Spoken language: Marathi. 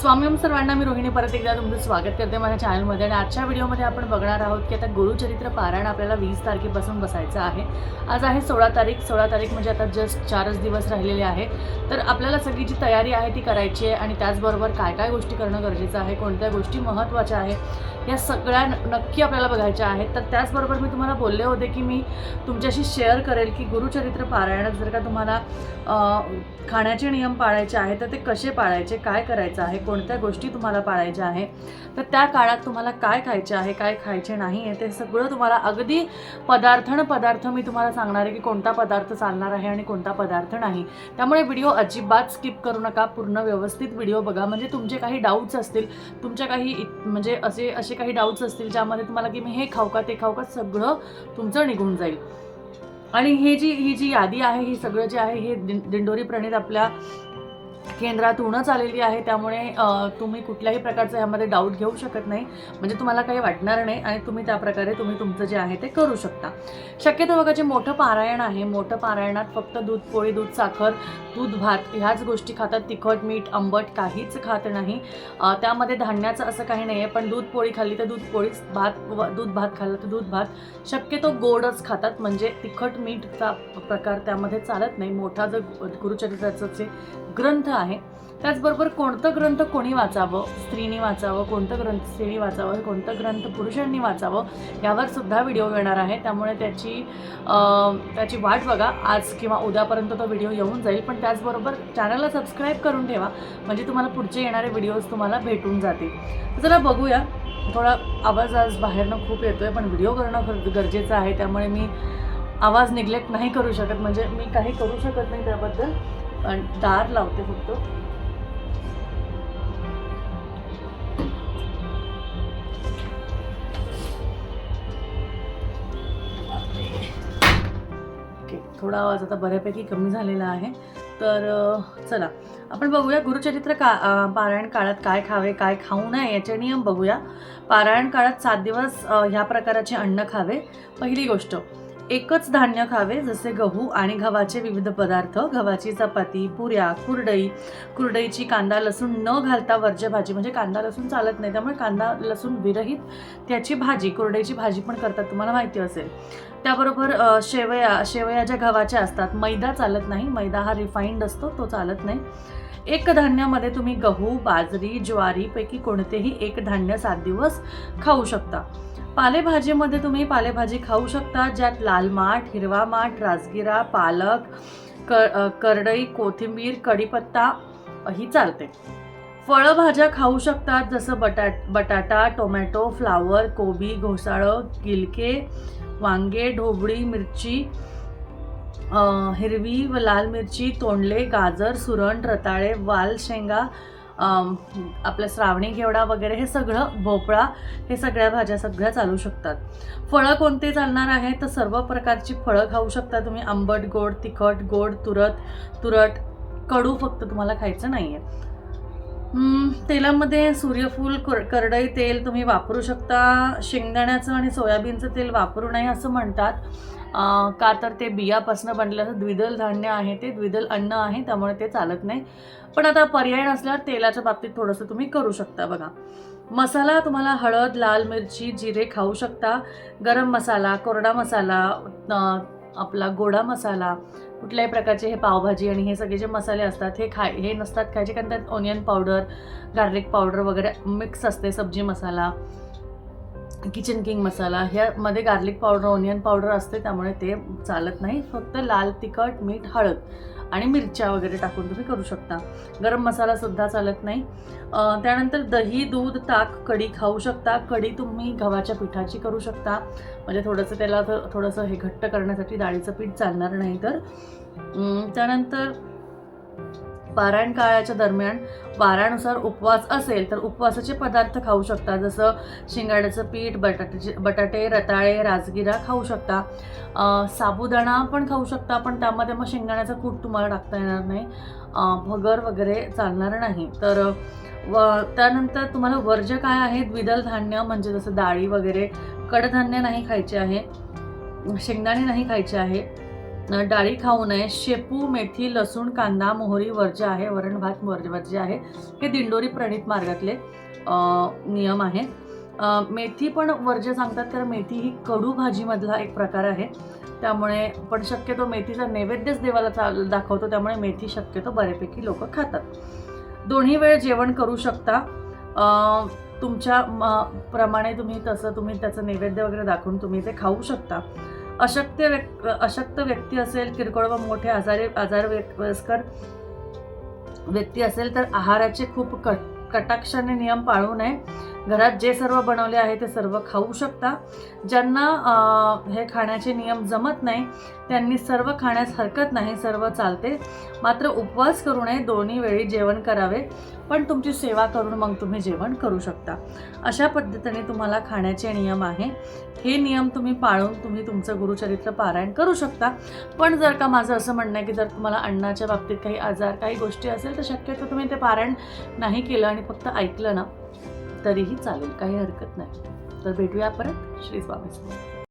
स्वामी सर्वांना मी रोहिणी परत एकदा तुमचं स्वागत करते माझ्या चॅनलमध्ये आणि आजच्या व्हिडिओमध्ये आपण बघणार आहोत की आता गुरुचरित्र पारायण आपल्याला वीस तारखेपासून बसायचं आहे. आज आहे सोळा तारीख. सोळा तारीख म्हणजे आता जस्ट चारच दिवस राहिलेले आहे. तर आपल्याला सगळी जी तयारी आहे ती करायची आहे आणि त्याचबरोबर काय काय गोष्टी करणं गरजेचं आहे कोणत्या गोष्टी महत्त्वाच्या आहे या सगळ्या न- नक्की आपल्याला बघायच्या आहेत. तर त्याचबरोबर मी तुम्हाला बोलले होते की मी तुमच्याशी शेअर करेल की गुरुचरित्र पारायणात जर का तुम्हाला खाण्याचे नियम पाळायचे आहेत तर ते कसे पाळायचे काय करायचं आहे कोणत्या गोष्टी तुम्हाला पाळायच्या आहे तर त्या काळात तुम्हाला काय खायचे आहे काय खायचे नाही आहे ते सगळं तुम्हाला अगदी पदार्थन पदार्थ मी तुम्हाला सांगणार आहे की कोणता पदार्थ चालणार आहे आणि कोणता पदार्थ नाही. त्यामुळे व्हिडिओ अजिबात स्किप करू नका पूर्ण व्यवस्थित व्हिडिओ बघा. म्हणजे तुमचे काही डाऊट्स असतील तुमच्या काही इत- म्हणजे असे असे काही डाऊट्स असतील ज्यामध्ये तुम्हाला की मी हे खाऊ का ते खाऊ का सगळं तुमचं निघून जाईल. आणि हे जी ही जी यादी आहे ही सगळं जे आहे हे दिंडोरी प्रणित आपल्या केंद्रातूनच आलेली आहे त्यामुळे तुम्ही कुठल्याही प्रकारचं ह्यामध्ये डाऊट घेऊ शकत नाही. म्हणजे तुम्हाला काही वाटणार नाही आणि तुम्ही त्या प्रकारे तुम्ही तुमचं जे आहे ते करू शकता. शक्यतो बघा जे मोठं पारायण आहे मोठं पारायणात फक्त दूध पोळी दूध साखर दूध भात ह्याच गोष्टी खातात. तिखट मीठ आंबट काहीच खात नाही. त्यामध्ये धान्याचं असं काही नाही आहे पण दूध पोळी खाल्ली तर दूध पोळीच भात व दूध भात खाल्लं तर दूध भात. शक्यतो गोडच खातात म्हणजे तिखट मीठचा प्रकार त्यामध्ये चालत नाही. मोठा जर गुरुचरित्राचं जे ग्रंथ आहे. त्याचबरोबर कोणतं ग्रंथ कोणी वाचावं? स्त्रीनी वाचावं कोणतं ग्रंथ स्त्रीनी वाचावं कोणतं ग्रंथ पुरुषांनी वाचावं? यावर सुद्धा व्हिडिओ येणार आहे. त्यामुळे त्याची त्याची वाट बघा. आज किंवा उद्यापर्यंत तो व्हिडिओ येऊन जाईल. पण त्याचबरोबर चॅनलला सबस्क्राईब करून ठेवा. म्हणजे तुम्हाला पुढचे येणारे व्हिडिओज तुम्हाला भेटून जातील. जरा चला बघूया. थोडा आवाज आज बाहेरनं खूप येतो आहे पण व्हिडिओ करणं गर- गरजेचं आहे. त्यामुळे मी आवाज निग्लेक्ट नाही करू शकत. म्हणजे मी काही करू शकत नाही त्याबद्दल. पण दार लावते फक्त. थोडा आवाज आता बऱ्यापैकी कमी झालेला आहे. तर चला. आपण बघूया गुरुचरित्र का पारायण काळात काय खावे काय खाऊ नये याचे नियम बघूया. पारायण काळात सात दिवस ह्या प्रकाराचे अन्न खावे. पहिली गोष्ट एकच धान्य खावे जसे गहू आणि गव्हाचे विविध पदार्थ गव्हाची चपाती पुऱ्या कुरडई. कुरडईची कांदा लसूण न घालता वर्ज्य भाजी म्हणजे कांदा लसूण चालत नाही त्यामुळे कांदा लसूण विरहित त्याची भाजी कुरडईची भाजी पण करतात तुम्हाला माहिती असेल. त्याबरोबर शेवया शेवया ज्या गव्हाच्या असतात मैदा चालत नाही मैदा हा रिफाईंड असतो तो चालत नाही. एक धान्यामध्ये तुम्ही गहू बाजरी ज्वारीपैकी कोणतेही एक धान्य सात दिवस खाऊ शकता. पालेभाजीमध्ये तुम्ही पालेभाजी खाऊ शकता ज्यात लाल माठ हिरवा माठ राजगिरा पालक कर करडई कोथिंबीर कढीपत्ता ही चालते. फळभाज्या खाऊ शकतात जसं बटाट बटाटा टोमॅटो फ्लावर कोबी घोसाळं गिलके वांगे ढोबळी मिरची हिरवी व लाल मिरची तोंडले गाजर सुरण रताळे वाल शेंगा आपलं श्रावणी घेवडा वगैरे हे सगळं भोपळा हे सगळ्या भाज्या सगळ्या चालू शकतात. फळं कोणते चालणार आहे तर सर्व प्रकारची फळं खाऊ शकता तुम्ही. आंबट गोड तिखट गोड तुरट तुरट कडू फक्त तुम्हाला खायचं नाही आहे तेलामध्ये सूर्यफूल कर करडई तेल तुम्ही वापरू शकता. शेंगदाण्याचं आणि सोयाबीनचं तेल वापरू नये असं म्हणतात. का तर ते बियापासून बनलेलं द्विदल धान्य आहे ते द्विदल अन्न आहे त्यामुळे ते चालत नाही. पण आता पर्याय नसल्यावर तेलाच्या बाबतीत थोडंसं तुम्ही करू शकता बघा. मसाला तुम्हाला हळद लाल मिरची जिरे खाऊ शकता. गरम मसाला कोरडा मसाला आपला गोडा मसाला कुठल्याही प्रकारचे हे पावभाजी आणि हे सगळे जे मसाले असतात हे खाय हे नसतात खायचे कारण त्यात ऑनियन पावडर गार्लिक पावडर वगैरे मिक्स असते सब्जी मसाला. किचन किंग मसाला ह्यामध्ये गार्लिक पावडर ऑनियन पावडर असते त्यामुळे ते चालत नाही. फक्त लाल तिखट मीठ हळद आणि मिरच्या वगैरे टाकून तुम्ही करू शकता. गरम मसालासुद्धा चालत नाही. त्यानंतर दही दूध ताक कढी खाऊ शकता. कढी तुम्ही गव्हाच्या पिठाची करू शकता. म्हणजे थोडंसं त्याला थोडंसं हे घट्ट करण्यासाठी डाळीचं पीठ चालणार नाही तर. त्यानंतर पारायण काळाच्या दरम्यान वारानुसार उपवास असेल तर उपवासाचे पदार्थ खाऊ शकता जसं शिंगाड्याचं पीठ बटाट्याचे बटाटे रताळे राजगिरा खाऊ शकता. साबुदाणा पण खाऊ शकता पण त्यामध्ये मग शेंगदाण्याचं कूट तुम्हाला टाकता येणार नाही. भगर वगैरे चालणार नाही. तर व त्यानंतर तुम्हाला वर्ज्य काय आहे? द्विदल धान्य म्हणजे जसं डाळी वगैरे कडधान्य नाही खायचे आहे शेंगदाणे नाही खायचे आहे. डाळी खाऊ नये. शेपू मेथी लसूण कांदा मोहरी वर्ज्य आहे. वरण भात वर्ज्य आहे. हे दिंडोरी प्रणित मार्गातले नियम आहेत मेथी पण वर्ज्य सांगतात कारण मेथी ही कडू भाजीमधला एक प्रकार आहे. त्यामुळे पण शक्यतो मेथीचा नैवेद्यच देवाला चाल दाखवतो. त्यामुळे मेथी शक्यतो बऱ्यापैकी लोक खातात. दोन्ही वेळ जेवण करू शकता. तुमच्या म- प्रमाणे तुम्ही तसं तुम्ही त्याचं नैवेद्य वगैरे दाखवून तुम्ही ते खाऊ शकता. अशक्त व्यक् अशक्त व्यक्ती असेल किरकोळ व मोठे आजारी आजार वयस्कर व्यक्ती असेल तर आहाराचे खूप कट कटाक्षाने नियम पाळू नये. घरात जे सर्व बनवले आहे ते सर्व खाऊ शकता. ज्यांना हे खाण्याचे नियम जमत नाही त्यांनी सर्व खाण्यास हरकत नाही सर्व चालते. मात्र उपवास करू नये दोन्ही वेळी जेवण करावे पण तुमची सेवा करून मग तुम्ही जेवण करू शकता. अशा पद्धतीने तुम्हाला खाण्याचे नियम आहे. हे नियम तुम्ही पाळून तुम्ही तुमचं गुरुचरित्र पारायण करू शकता. पण जर का माझं असं म्हणणं आहे की जर तुम्हाला अन्नाच्या बाबतीत काही आजार काही गोष्टी असेल तर शक्यतो तुम्ही ते पारायण नाही केलं आणि फक्त ऐकलं ना. तरीही चालेल काही हरकत नाही तर भेटूया परत श्री स्वामी समर्थ.